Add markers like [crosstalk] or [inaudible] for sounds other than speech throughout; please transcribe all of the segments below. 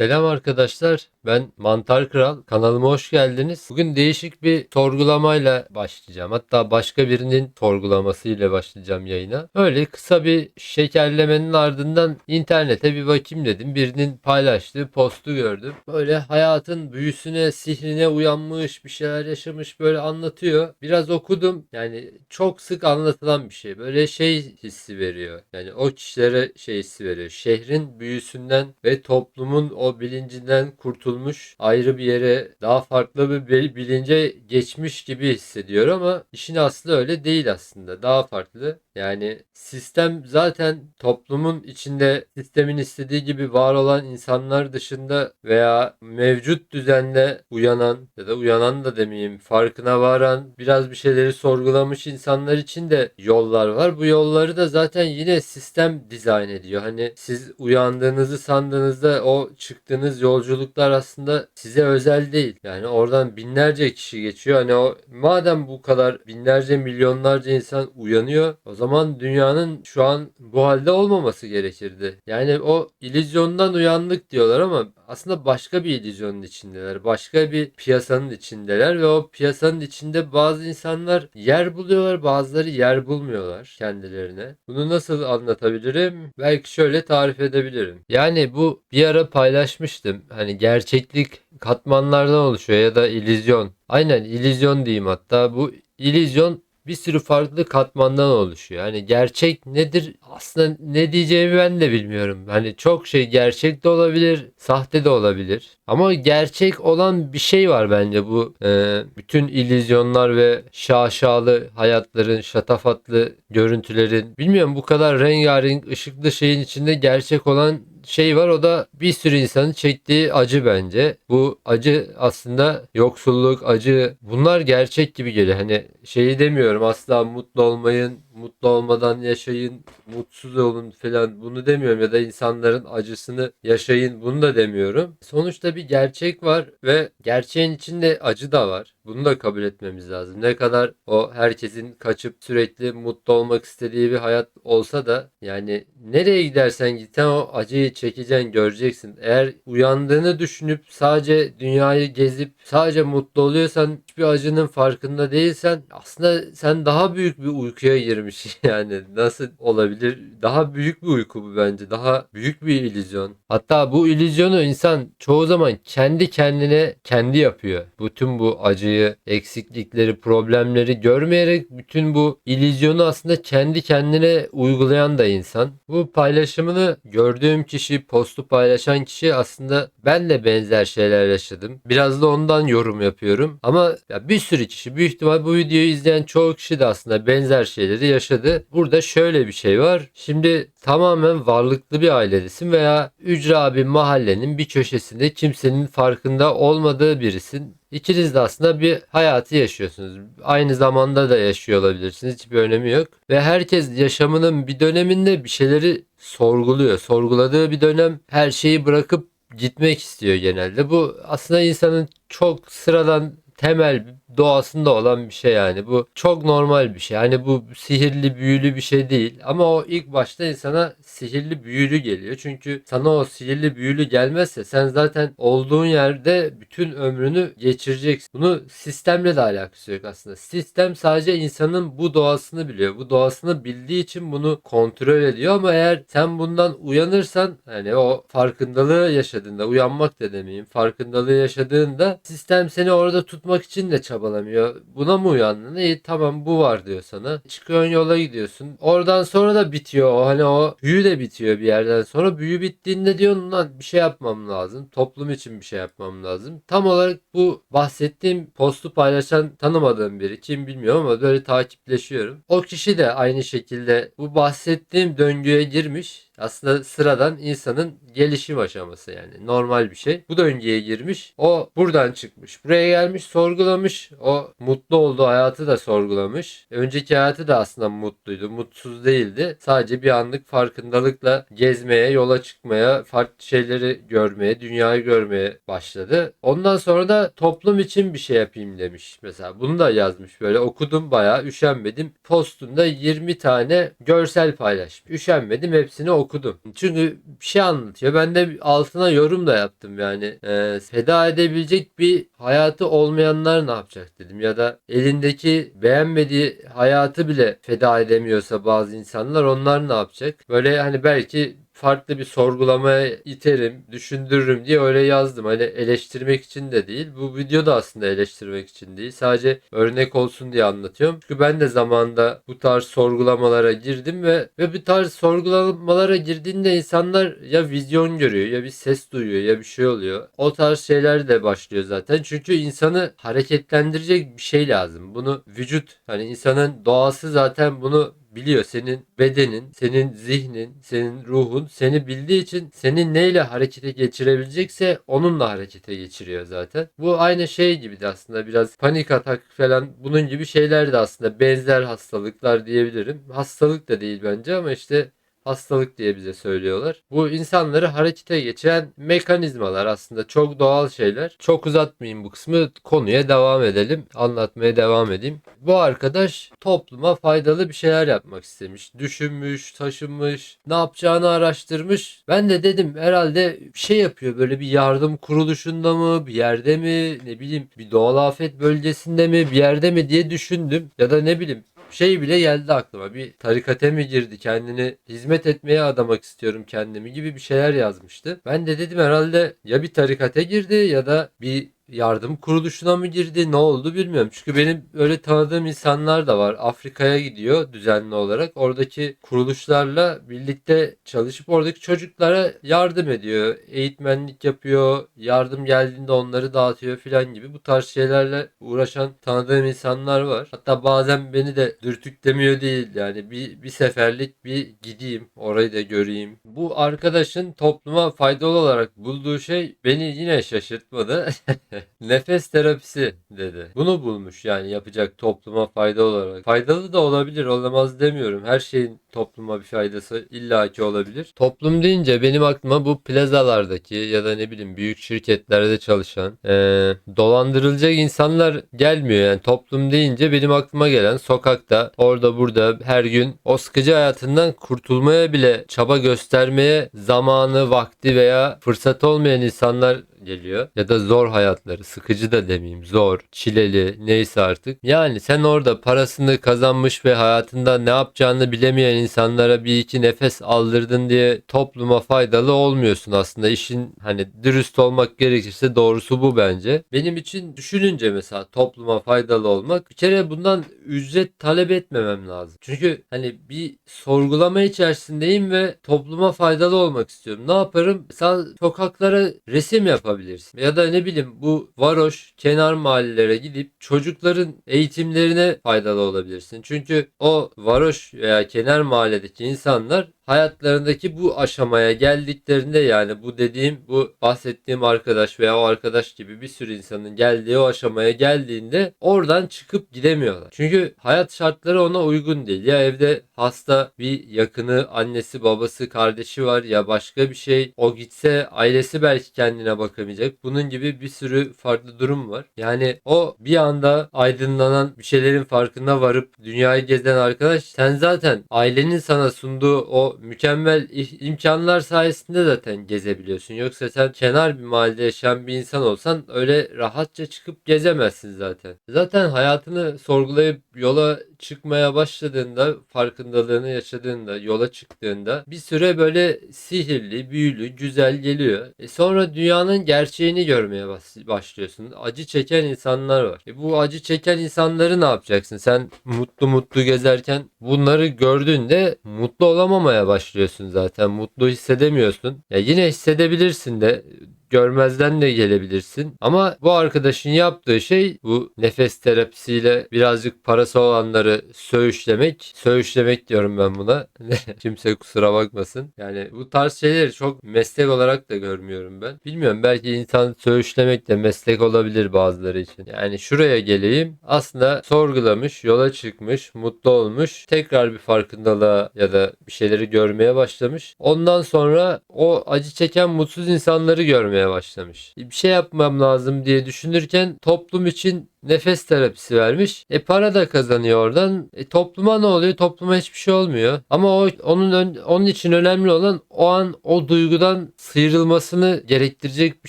Selam arkadaşlar. Ben Mantar Kral. Kanalıma hoş geldiniz. Bugün değişik bir sorgulamayla başlayacağım. Hatta başka birinin sorgulamasıyla başlayacağım yayına. Öyle kısa bir şekerlemenin ardından internete bir bakayım dedim. Birinin paylaştığı postu gördüm. Böyle hayatın büyüsüne, sihrine uyanmış, bir şeyler yaşamış böyle anlatıyor. Biraz okudum. Yani çok sık anlatılan bir şey. Böyle şey hissi veriyor. Yani o kişilere şey hissi veriyor. Şehrin büyüsünden ve toplumun o bilincinden kurtulmuş ayrı bir yere daha farklı bir bil- bilince geçmiş gibi hissediyor ama işin aslı öyle değil aslında. Daha farklı. Yani sistem zaten toplumun içinde sistemin istediği gibi var olan insanlar dışında veya mevcut düzenle uyanan ya da uyanan da demeyeyim farkına varan biraz bir şeyleri sorgulamış insanlar için de yollar var. Bu yolları da zaten yine sistem dizayn ediyor. Hani siz uyandığınızı sandığınızda o çıktığınız yolculuklar aslında size özel değil. Yani oradan binlerce kişi geçiyor. Hani o madem bu kadar binlerce milyonlarca insan uyanıyor o zaman dünyanın şu an bu halde olmaması gerekirdi. Yani o illüzyondan uyandık diyorlar ama aslında başka bir illüzyonun içindeler. Başka bir piyasanın içindeler ve o piyasanın içinde bazı insanlar yer buluyorlar, bazıları yer bulmuyorlar kendilerine. Bunu nasıl anlatabilirim? Belki şöyle tarif edebilirim. Yani bu bir ara paylaşmıştım. Hani gerçeklik katmanlardan oluşuyor ya da illüzyon. Aynen illüzyon diyeyim hatta. Bu illüzyon bir sürü farklı katmandan oluşuyor. Hani gerçek nedir? Aslında ne diyeceğimi ben de bilmiyorum. Hani çok şey gerçek de olabilir, sahte de olabilir. Ama gerçek olan bir şey var bence bu e, bütün illüzyonlar ve şaşalı hayatların, şatafatlı görüntülerin bilmiyorum bu kadar rengarenk ışıklı şeyin içinde gerçek olan şey var o da bir sürü insanın çektiği acı bence. Bu acı aslında yoksulluk, acı bunlar gerçek gibi geliyor. Hani şeyi demiyorum asla mutlu olmayın, mutlu olmadan yaşayın, mutsuz olun falan bunu demiyorum ya da insanların acısını yaşayın bunu da demiyorum. Sonuçta bir gerçek var ve gerçeğin içinde acı da var. Bunu da kabul etmemiz lazım. Ne kadar o herkesin kaçıp sürekli mutlu olmak istediği bir hayat olsa da yani nereye gidersen git sen o acıyı çekeceksin göreceksin. Eğer uyandığını düşünüp sadece dünyayı gezip sadece mutlu oluyorsan hiçbir acının farkında değilsen aslında sen daha büyük bir uykuya girmiş [laughs] yani nasıl olabilir? Daha büyük bir uyku bu bence. Daha büyük bir illüzyon. Hatta bu illüzyonu insan çoğu zaman kendi kendine kendi yapıyor. Bütün bu acıyı, eksiklikleri, problemleri görmeyerek bütün bu illüzyonu aslında kendi kendine uygulayan da insan. Bu paylaşımını gördüğüm kişi, postu paylaşan kişi aslında ben de benzer şeyler yaşadım. Biraz da ondan yorum yapıyorum. Ama ya bir sürü kişi büyük ihtimal bu videoyu izleyen çoğu kişi de aslında benzer şeyleri yaşadı. Burada şöyle bir şey var. Şimdi tamamen varlıklı bir ailedesin veya ücra bir mahallenin bir köşesinde kimsenin farkında olmadığı birisin. İkiniz de aslında bir hayatı yaşıyorsunuz. Aynı zamanda da yaşıyor olabilirsiniz. Hiçbir önemi yok. Ve herkes yaşamının bir döneminde bir şeyleri sorguluyor. Sorguladığı bir dönem her şeyi bırakıp gitmek istiyor genelde. Bu aslında insanın çok sıradan temel doğasında olan bir şey yani. Bu çok normal bir şey. Yani bu sihirli büyülü bir şey değil. Ama o ilk başta insana sihirli büyülü geliyor. Çünkü sana o sihirli büyülü gelmezse sen zaten olduğun yerde bütün ömrünü geçireceksin. Bunu sistemle de alakası yok aslında. Sistem sadece insanın bu doğasını biliyor. Bu doğasını bildiği için bunu kontrol ediyor ama eğer sen bundan uyanırsan hani o farkındalığı yaşadığında uyanmak da demeyeyim farkındalığı yaşadığında sistem seni orada tutmak için de çabalamıyor. Buna mı uyandın? İyi tamam bu var diyor sana. Çıkıyorsun yola gidiyorsun. Oradan sonra da bitiyor o hani o büyü de bitiyor bir yerden sonra. Büyü bittiğinde diyorsun lan bir şey yapmam lazım. Toplum için bir şey yapmam lazım. Tam olarak bu bahsettiğim postu paylaşan tanımadığım biri. Kim bilmiyorum ama böyle takipleşiyorum. O kişi de aynı şekilde bu bahsettiğim döngüye girmiş. Aslında sıradan insanın gelişim aşaması yani normal bir şey. Bu döngüye girmiş. O buradan çıkmış. Buraya gelmiş sorgulamış. O mutlu olduğu hayatı da sorgulamış. Önceki hayatı da aslında mutluydu. Mutsuz değildi. Sadece bir anlık farkındalıkla gezmeye, yola çıkmaya, farklı şeyleri görmeye, dünyayı görmeye başladı. Ondan sonra da toplum için bir şey yapayım demiş. Mesela bunu da yazmış. Böyle okudum bayağı üşenmedim. Postunda 20 tane görsel paylaşmış. Üşenmedim hepsini okudum. Çünkü bir şey anlatıyor. Ben de altına yorum da yaptım yani. Ee, feda edebilecek bir hayatı olmayanlar ne yapacak dedim. Ya da elindeki beğenmediği hayatı bile feda edemiyorsa bazı insanlar onlar ne yapacak? Böyle hani belki farklı bir sorgulamaya iterim, düşündürürüm diye öyle yazdım. Hani eleştirmek için de değil. Bu video da aslında eleştirmek için değil. Sadece örnek olsun diye anlatıyorum. Çünkü ben de zamanında bu tarz sorgulamalara girdim ve ve bu tarz sorgulamalara girdiğinde insanlar ya vizyon görüyor ya bir ses duyuyor ya bir şey oluyor. O tarz şeyler de başlıyor zaten. Çünkü insanı hareketlendirecek bir şey lazım. Bunu vücut hani insanın doğası zaten bunu biliyor. Senin bedenin, senin zihnin, senin ruhun seni bildiği için seni neyle harekete geçirebilecekse onunla harekete geçiriyor zaten. Bu aynı şey gibi de aslında biraz panik atak falan bunun gibi şeyler de aslında benzer hastalıklar diyebilirim. Hastalık da değil bence ama işte hastalık diye bize söylüyorlar. Bu insanları harekete geçiren mekanizmalar aslında çok doğal şeyler. Çok uzatmayayım bu kısmı. Konuya devam edelim. Anlatmaya devam edeyim. Bu arkadaş topluma faydalı bir şeyler yapmak istemiş. Düşünmüş, taşınmış, ne yapacağını araştırmış. Ben de dedim herhalde bir şey yapıyor. Böyle bir yardım kuruluşunda mı, bir yerde mi, ne bileyim bir doğal afet bölgesinde mi, bir yerde mi diye düşündüm. Ya da ne bileyim şey bile geldi aklıma. Bir tarikate mi girdi? Kendini hizmet etmeye adamak istiyorum kendimi gibi bir şeyler yazmıştı. Ben de dedim herhalde ya bir tarikate girdi ya da bir yardım kuruluşuna mı girdi ne oldu bilmiyorum. Çünkü benim öyle tanıdığım insanlar da var. Afrika'ya gidiyor düzenli olarak. Oradaki kuruluşlarla birlikte çalışıp oradaki çocuklara yardım ediyor. Eğitmenlik yapıyor. Yardım geldiğinde onları dağıtıyor filan gibi. Bu tarz şeylerle uğraşan tanıdığım insanlar var. Hatta bazen beni de dürtüklemiyor değil. Yani bir, bir seferlik bir gideyim. Orayı da göreyim. Bu arkadaşın topluma faydalı olarak bulduğu şey beni yine şaşırtmadı. [laughs] [laughs] Nefes terapisi dedi. Bunu bulmuş yani yapacak topluma fayda olarak. Faydalı da olabilir olamaz demiyorum. Her şeyin topluma bir faydası illaki olabilir. Toplum deyince benim aklıma bu plazalardaki ya da ne bileyim büyük şirketlerde çalışan eee, dolandırılacak insanlar gelmiyor. Yani toplum deyince benim aklıma gelen sokakta orada burada her gün o sıkıcı hayatından kurtulmaya bile çaba göstermeye zamanı, vakti veya fırsat olmayan insanlar geliyor. Ya da zor hayatları, sıkıcı da demeyeyim, zor, çileli neyse artık. Yani sen orada parasını kazanmış ve hayatında ne yapacağını bilemeyen insanlara bir iki nefes aldırdın diye topluma faydalı olmuyorsun aslında. İşin hani dürüst olmak gerekirse doğrusu bu bence. Benim için düşününce mesela topluma faydalı olmak bir kere bundan ücret talep etmemem lazım. Çünkü hani bir sorgulama içerisindeyim ve topluma faydalı olmak istiyorum. Ne yaparım? Mesela sokaklara resim yapabilirsin. Ya da ne bileyim bu varoş kenar mahallelere gidip çocukların eğitimlerine faydalı olabilirsin. Çünkü o varoş veya kenar mahalledeki insanlar hayatlarındaki bu aşamaya geldiklerinde yani bu dediğim bu bahsettiğim arkadaş veya o arkadaş gibi bir sürü insanın geldiği o aşamaya geldiğinde oradan çıkıp gidemiyorlar. Çünkü hayat şartları ona uygun değil. Ya evde hasta bir yakını, annesi, babası, kardeşi var ya başka bir şey. O gitse ailesi belki kendine bakamayacak. Bunun gibi bir sürü farklı durum var. Yani o bir anda aydınlanan bir şeylerin farkına varıp dünyayı gezen arkadaş sen zaten ailenin sana sunduğu o mükemmel imkanlar sayesinde zaten gezebiliyorsun. Yoksa sen kenar bir mahallede yaşayan bir insan olsan öyle rahatça çıkıp gezemezsin zaten. Zaten hayatını sorgulayıp yola çıkmaya başladığında, farkındalığını yaşadığında, yola çıktığında bir süre böyle sihirli, büyülü, güzel geliyor. E sonra dünyanın gerçeğini görmeye başlıyorsun. Acı çeken insanlar var. E bu acı çeken insanları ne yapacaksın? Sen mutlu mutlu gezerken bunları gördüğünde mutlu olamamaya başlıyorsun zaten. Mutlu hissedemiyorsun. Ya yine hissedebilirsin de görmezden de gelebilirsin. Ama bu arkadaşın yaptığı şey bu nefes terapisiyle birazcık parası olanları söğüşlemek. Söğüşlemek diyorum ben buna. [laughs] Kimse kusura bakmasın. Yani bu tarz şeyleri çok meslek olarak da görmüyorum ben. Bilmiyorum belki insan söğüşlemek de meslek olabilir bazıları için. Yani şuraya geleyim. Aslında sorgulamış, yola çıkmış, mutlu olmuş. Tekrar bir farkındalığa ya da bir şeyleri görmeye başlamış. Ondan sonra o acı çeken mutsuz insanları görmeye başlamış. Bir şey yapmam lazım diye düşünürken toplum için nefes terapisi vermiş. E para da kazanıyor oradan. E topluma ne oluyor? Topluma hiçbir şey olmuyor. Ama o onun ön- onun için önemli olan o an o duygudan sıyrılmasını gerektirecek bir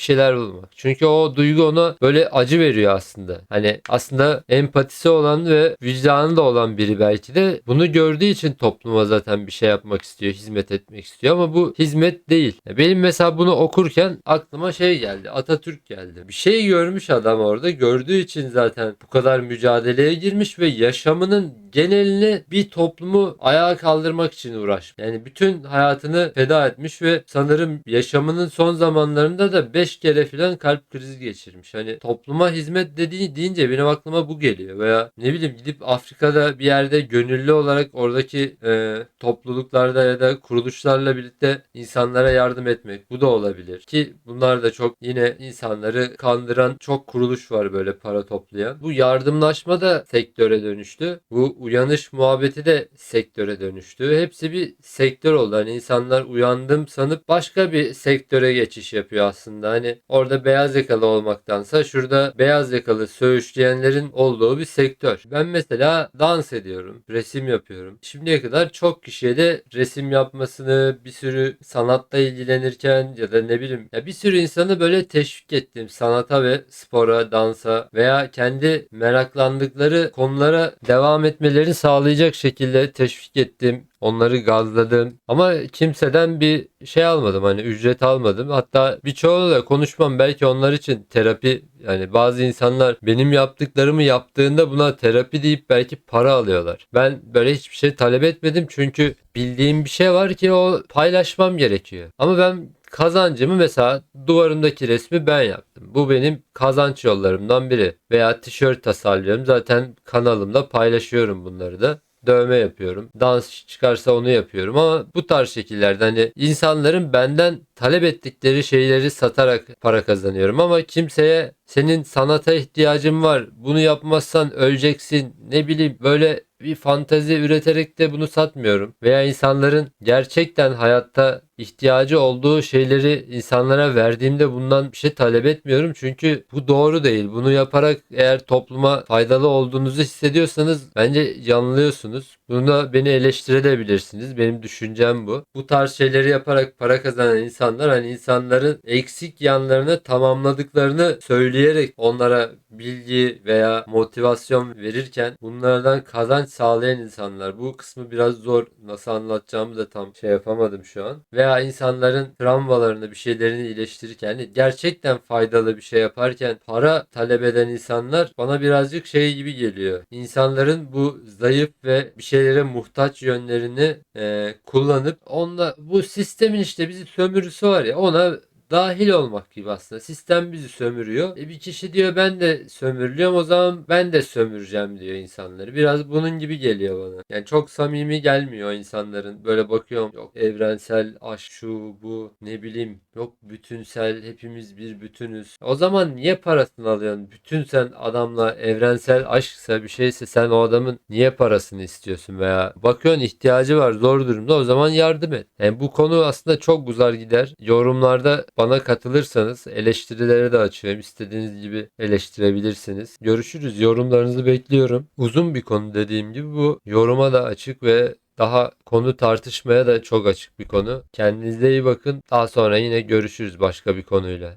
şeyler bulmak. Çünkü o duygu ona böyle acı veriyor aslında. Hani aslında empatisi olan ve vicdanı da olan biri belki de bunu gördüğü için topluma zaten bir şey yapmak istiyor, hizmet etmek istiyor ama bu hizmet değil. Benim mesela bunu okurken aklıma şey geldi. Atatürk geldi. Bir şey görmüş adam orada. Gördüğü için zaten bu kadar mücadeleye girmiş ve yaşamının genelini bir toplumu ayağa kaldırmak için uğraşmış. Yani bütün hayatını feda etmiş ve sanırım yaşamının son zamanlarında da 5 kere filan kalp krizi geçirmiş. Hani topluma hizmet dediği deyince benim aklıma bu geliyor. Veya ne bileyim gidip Afrika'da bir yerde gönüllü olarak oradaki e, topluluklarda ya da kuruluşlarla birlikte insanlara yardım etmek. Bu da olabilir. Ki bunlar da çok yine insanları kandıran çok kuruluş var böyle para toplayan. Bu yardımlaşma da sektöre dönüştü. Bu uyanış muhabbeti de sektöre dönüştü. Hepsi bir sektör oldu. Hani insanlar uyandım sanıp başka bir sektöre geçiş yapıyor aslında. Hani orada beyaz yakalı olmaktansa şurada beyaz yakalı söğüşleyenlerin olduğu bir sektör. Ben mesela dans ediyorum, resim yapıyorum. Şimdiye kadar çok kişiye de resim yapmasını, bir sürü sanatla ilgilenirken ya da ne bileyim ya bir sürü insanı böyle teşvik ettim sanata ve spora, dansa veya kendi meraklandıkları konulara devam etmelerini sağlayacak şekilde teşvik ettim. Onları gazladım. Ama kimseden bir şey almadım. Hani ücret almadım. Hatta birçoğuyla konuşmam. Belki onlar için terapi yani bazı insanlar benim yaptıklarımı yaptığında buna terapi deyip belki para alıyorlar. Ben böyle hiçbir şey talep etmedim. Çünkü bildiğim bir şey var ki o paylaşmam gerekiyor. Ama ben kazancımı mesela duvarımdaki resmi ben yaptım. Bu benim kazanç yollarımdan biri. Veya tişört tasarlıyorum. Zaten kanalımda paylaşıyorum bunları da dövme yapıyorum. Dans çıkarsa onu yapıyorum ama bu tarz şekillerde hani insanların benden talep ettikleri şeyleri satarak para kazanıyorum ama kimseye senin sanata ihtiyacın var. Bunu yapmazsan öleceksin. Ne bileyim böyle bir fantezi üreterek de bunu satmıyorum. Veya insanların gerçekten hayatta ihtiyacı olduğu şeyleri insanlara verdiğimde bundan bir şey talep etmiyorum. Çünkü bu doğru değil. Bunu yaparak eğer topluma faydalı olduğunuzu hissediyorsanız bence yanılıyorsunuz. Bunda beni eleştirebilirsiniz. Benim düşüncem bu. Bu tarz şeyleri yaparak para kazanan insanlar hani insanların eksik yanlarını tamamladıklarını söyleyerek onlara bilgi veya motivasyon verirken bunlardan kazanç sağlayan insanlar. Bu kısmı biraz zor. Nasıl anlatacağımı da tam şey yapamadım şu an. Veya insanların travmalarını bir şeylerini iyileştirirken gerçekten faydalı bir şey yaparken para talep eden insanlar bana birazcık şey gibi geliyor. İnsanların bu zayıf ve bir şeylere muhtaç yönlerini e, kullanıp onunla bu sistemin işte bizi sömürüsü var ya ona dahil olmak gibi aslında. Sistem bizi sömürüyor. E bir kişi diyor ben de sömürülüyorum o zaman ben de sömüreceğim diyor insanları. Biraz bunun gibi geliyor bana. Yani çok samimi gelmiyor insanların. Böyle bakıyorum yok evrensel aşk şu bu ne bileyim yok bütünsel hepimiz bir bütünüz. O zaman niye parasını alıyorsun? Bütün sen adamla evrensel aşksa bir şeyse sen o adamın niye parasını istiyorsun veya bakıyorsun ihtiyacı var zor durumda o zaman yardım et. Yani bu konu aslında çok uzar gider. Yorumlarda bana katılırsanız eleştirilere de açıyorum. İstediğiniz gibi eleştirebilirsiniz. Görüşürüz. Yorumlarınızı bekliyorum. Uzun bir konu dediğim gibi bu yoruma da açık ve daha konu tartışmaya da çok açık bir konu. Kendinize iyi bakın. Daha sonra yine görüşürüz başka bir konuyla.